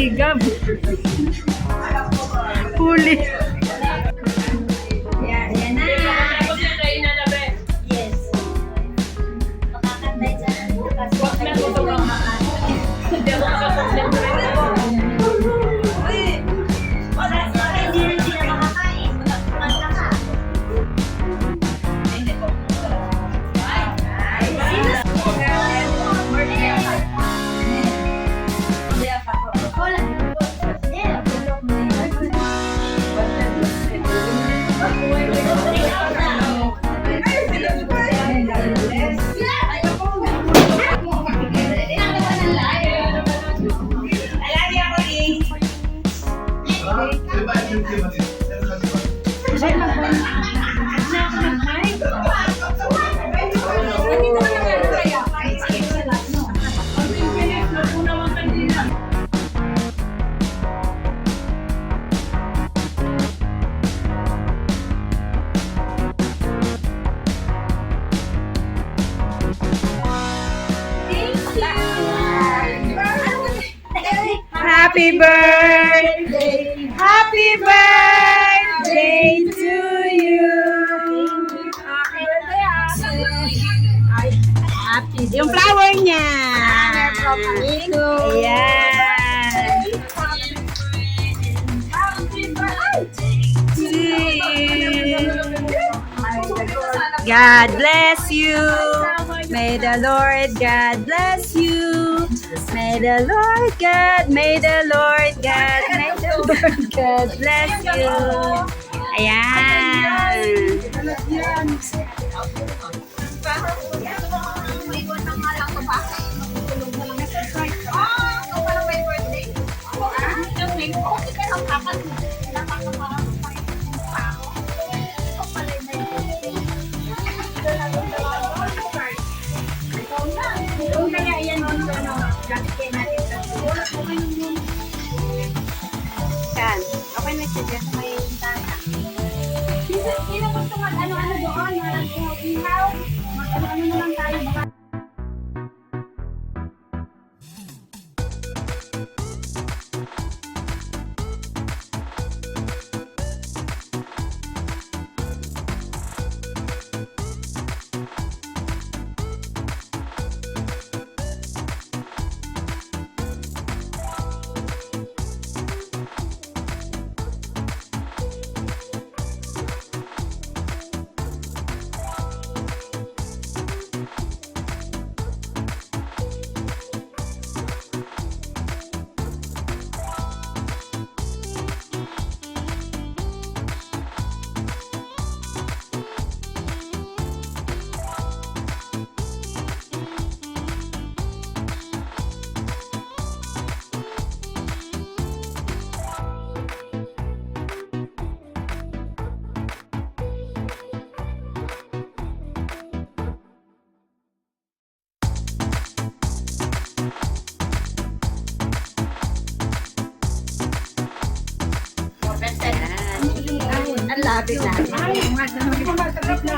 Ay, nahigab. Huli. Yan, yan na. Na na. Yes. Makakantay sa bukas. Wag na ito ba? Hindi ako makakonsentrate Happy birthday! Happy birthday to you! Happy Yung flower niya! Ayan! God bless you. May the Lord God bless you. May the Lord God, may the Lord God, may the Lord God bless you. Ayan. Yan. Okay na siya dyan. May tana. Sino gusto mag-ano-ano doon? Walang ihaw-ihaw? Mag-ano-ano na lang tayo. Baka Ang lapit na.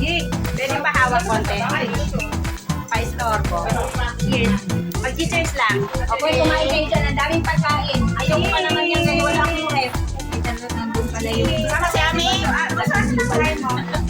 Gi, pwede ba hawak konti? Pa-store ko. Yes. Mag-cheers lang. Okay, kumain kayo dyan. Ang daming pagkain. Ayaw ko pa naman ngayon. Walang ref. Sama si Ami. Ayan, ayan.